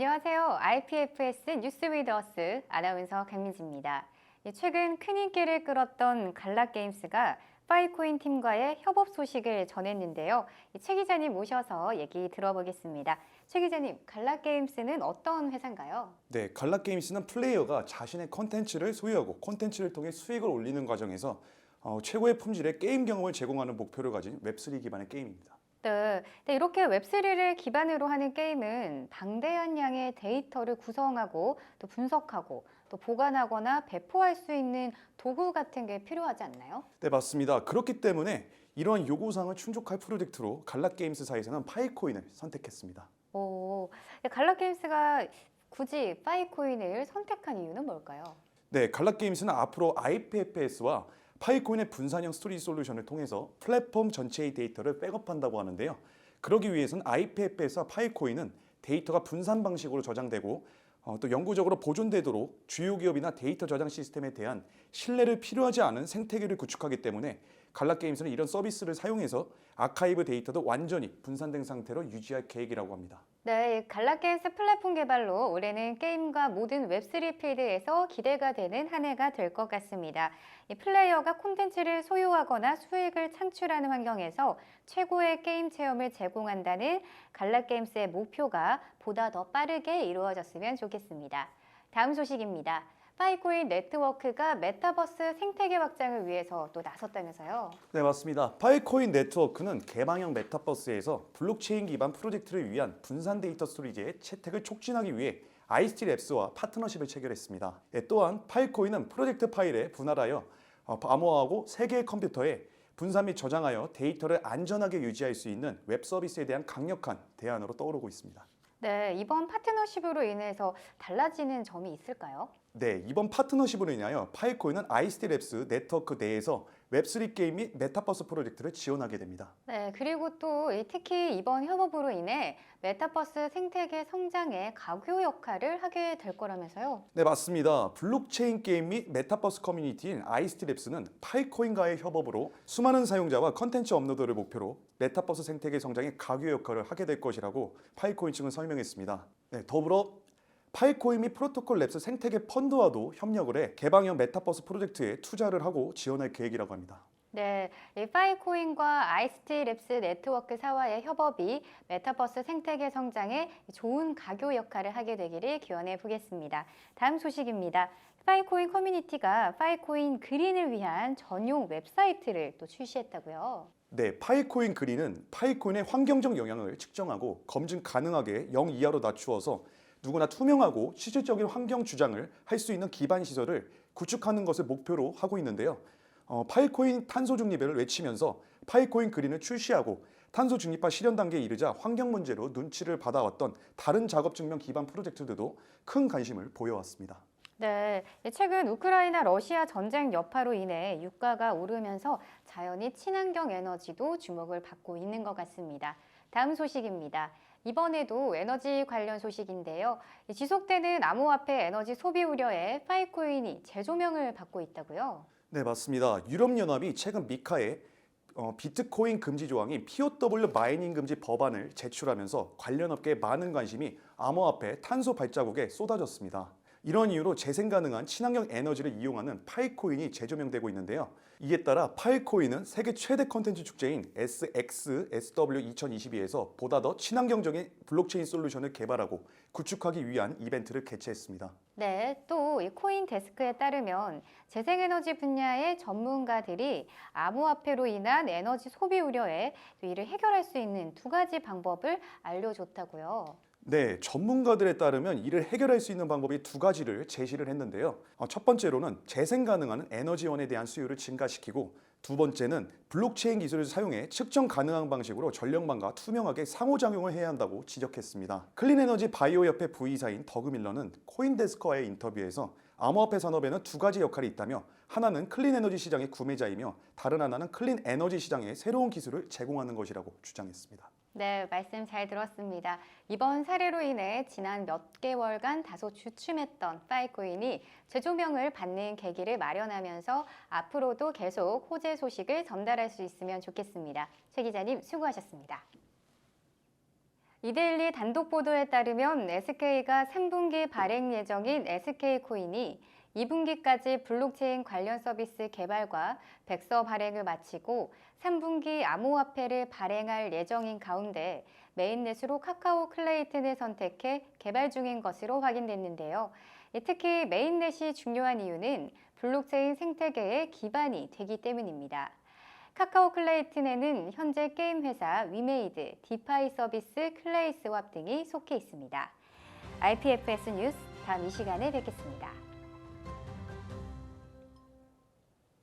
안녕하세요. IPFS 뉴스 위더스 아나운서 강민지입니다. 예, 최근 큰 인기를 끌었던 갈라게임스가 파이코인 팀과의 협업 소식을 전했는데요. 이최 기자님 모셔서 얘기 들어보겠습니다. 최 기자님, 갈라게임스는 어떤 회사인가요? 네, 갈라게임스는 플레이어가 자신의 컨텐츠를 소유하고 컨텐츠를 통해 수익을 올리는 과정에서 어, 최고의 품질의 게임 경험을 제공하는 목표를 가진 웹3 기반의 게임입니다. 네, 네, 이렇게 웹3를 기반으로 하는 게임은 방대한 양의 데이터를 구성하고 또 분석하고 또 보관하거나 배포할 수 있는 도구 같은 게 필요하지 않나요? 네, 맞습니다. 그렇기 때문에 이러한 요구사항을 충족할 프로젝트로 갈라게임스 사에서는 파이코인을 선택했습니다. 오, 갈라게임스가 굳이 파이코인을 선택한 이유는 뭘까요? 네, 갈라게임스는 앞으로 IPFS와 파이코인의 분산형 스토리지 솔루션을 통해서 플랫폼 전체의 데이터를 백업한다고 하는데요. 그러기 위해서는 IPFS와 파이코인은 데이터가 분산 방식으로 저장되고 어, 또 영구적으로 보존되도록 주요 기업이나 데이터 저장 시스템에 대한 신뢰를 필요하지 않은 생태계를 구축하기 때문에 갈라게임스는 이런 서비스를 사용해서 아카이브 데이터도 완전히 분산된 상태로 유지할 계획이라고 합니다. 네, 이 갈라게임스 플랫폼 개발로 올해는 게임과 모든 웹3 필드에서 기대가 되는 한 해가 될 것 같습니다. 이 플레이어가 콘텐츠를 소유하거나 수익을 창출하는 환경에서 최고의 게임 체험을 제공한다는 갈라게임스의 목표가 보다 더 빠르게 이루어졌으면 좋겠습니다. 다음 소식입니다. 파이코인 네트워크가 메타버스 생태계 확장을 위해서 또 나섰다면서요. 네, 맞습니다. 파이코인 네트워크는 개방형 메타버스에서 블록체인 기반 프로젝트를 위한 분산 데이터 스토리지의 채택을 촉진하기 위해 아이스티 랩스와 파트너십을 체결했습니다. 예, 또한 파이코인은 프로젝트 파일에 분할하여 어, 암호화하고 세 개의 컴퓨터에 분산 및 저장하여 데이터를 안전하게 유지할 수 있는 웹 서비스에 대한 강력한 대안으로 떠오르고 있습니다. 네, 이번 파트너십으로 인해서 달라지는 점이 있을까요? 네, 이번 파트너십으로 인하여 파이코인은 아이스티 랩스 네트워크 내에서 웹3 게임 및 메타버스 프로젝트를 지원하게 됩니다. 네, 그리고 또 이- 특히 이번 협업으로 인해 메타버스 생태계 성장에 가교 역할을 하게 될 거라면서요. 네, 맞습니다. 블록체인 게임 및 메타버스 커뮤니티인 아이스티 랩스는 파이코인과의 협업으로 수많은 사용자와 컨텐츠 업로드를 목표로 메타버스 생태계 성장에 가교 역할을 하게 될 것이라고 파이코인 측은 설명했습니다. 네, 더불어 파이코인 및 프로토콜 랩스 생태계 펀드와도 협력을 해 개방형 메타버스 프로젝트에 투자를 하고 지원할 계획이라고 합니다. 네, 이 파이코인과 아이스티 랩스 네트워크 사와의 협업이 메타버스 생태계 성장에 좋은 가교 역할을 하게 되기를 기원해 보겠습니다. 다음 소식입니다. 파이코인 커뮤니티가 파이코인 그린을 위한 전용 웹사이트를 또 출시했다고요. 네, 파이코인 그린은 파이코인의 환경적 영향을 측정하고 검증 가능하게 0 이하로 낮추어서 누구나 투명하고 실질적인 환경 주장을 할 수 있는 기반 시설을 구축하는 것을 목표로 하고 있는데요. 어, 파이코인 탄소 중립을 외치면서 파이코인 그린을 출시하고 탄소 중립화 실현 단계에 이르자 환경 문제로 눈치를 받아왔던 다른 작업 증명 기반 프로젝트들도 큰 관심을 보여왔습니다. 네, 최근 우크라이나 러시아 전쟁 여파로 인해 유가가 오르면서 자연히 친환경 에너지도 주목을 받고 있는 것 같습니다. 다음 소식입니다. 이번에도 에너지 관련 소식인데요. 지속되는 암호화폐 에너지 소비 우려에 파이코인이 재조명을 받고 있다고요. 네, 맞습니다. 유럽연합이 최근 미카에 어, 비트코인 금지 조항인 POW 마이닝 금지 법안을 제출하면서 관련 업계의 많은 관심이 암호화폐 탄소 발자국에 쏟아졌습니다. 이런 이유로 재생 가능한 친환경 에너지를 이용하는 파이코인이 재조명되고 있는데요. 이에 따라 파이코인은 세계 최대 컨텐츠 축제인 SXSW 2022에서 보다 더 친환경적인 블록체인 솔루션을 개발하고 구축하기 위한 이벤트를 개최했습니다. 네, 또 이 코인 데스크에 따르면 재생에너지 분야의 전문가들이 암호화폐로 인한 에너지 소비 우려에 또 이를 해결할 수 있는 두 가지 방법을 알려줬다고요. 네, 전문가들에 따르면 이를 해결할 수 있는 방법이 두 가지를 제시를 했는데요. 어, 첫 번째로는 재생 가능한 에너지원에 대한 수요를 증가시키고 두 번째는 블록체인 기술을 사용해 측정 가능한 방식으로 전력망과 투명하게 상호작용을 해야 한다고 지적했습니다. 클린에너지 바이오협회 부이사인 더그밀러는 코인데스커와의 인터뷰에서 암호화폐 산업에는 두 가지 역할이 있다며 하나는 클린 에너지 시장의 구매자이며 다른 하나는 클린 에너지 시장의 새로운 기술을 제공하는 것이라고 주장했습니다. 네, 말씀 잘 들었습니다. 이번 사례로 인해 지난 몇 개월간 다소 주춤했던 파이코인이 재조명을 받는 계기를 마련하면서 앞으로도 계속 호재 소식을 전달할 수 있으면 좋겠습니다. 최 기자님 수고하셨습니다. 이데일리 단독 보도에 따르면 SK가 3분기 발행 예정인 SK코인이 2분기까지 블록체인 관련 서비스 개발과 백서 발행을 마치고 3분기 암호화폐를 발행할 예정인 가운데 메인넷으로 카카오 클레이튼을 선택해 개발 중인 것으로 확인됐는데요. 특히 메인넷이 중요한 이유는 블록체인 생태계의 기반이 되기 때문입니다. 카카오 클레이튼에는 현재 게임 회사 위메이드, 디파이 서비스 클레이스왑 등이 속해 있습니다. IPFS 뉴스 다음 이 시간에 뵙겠습니다.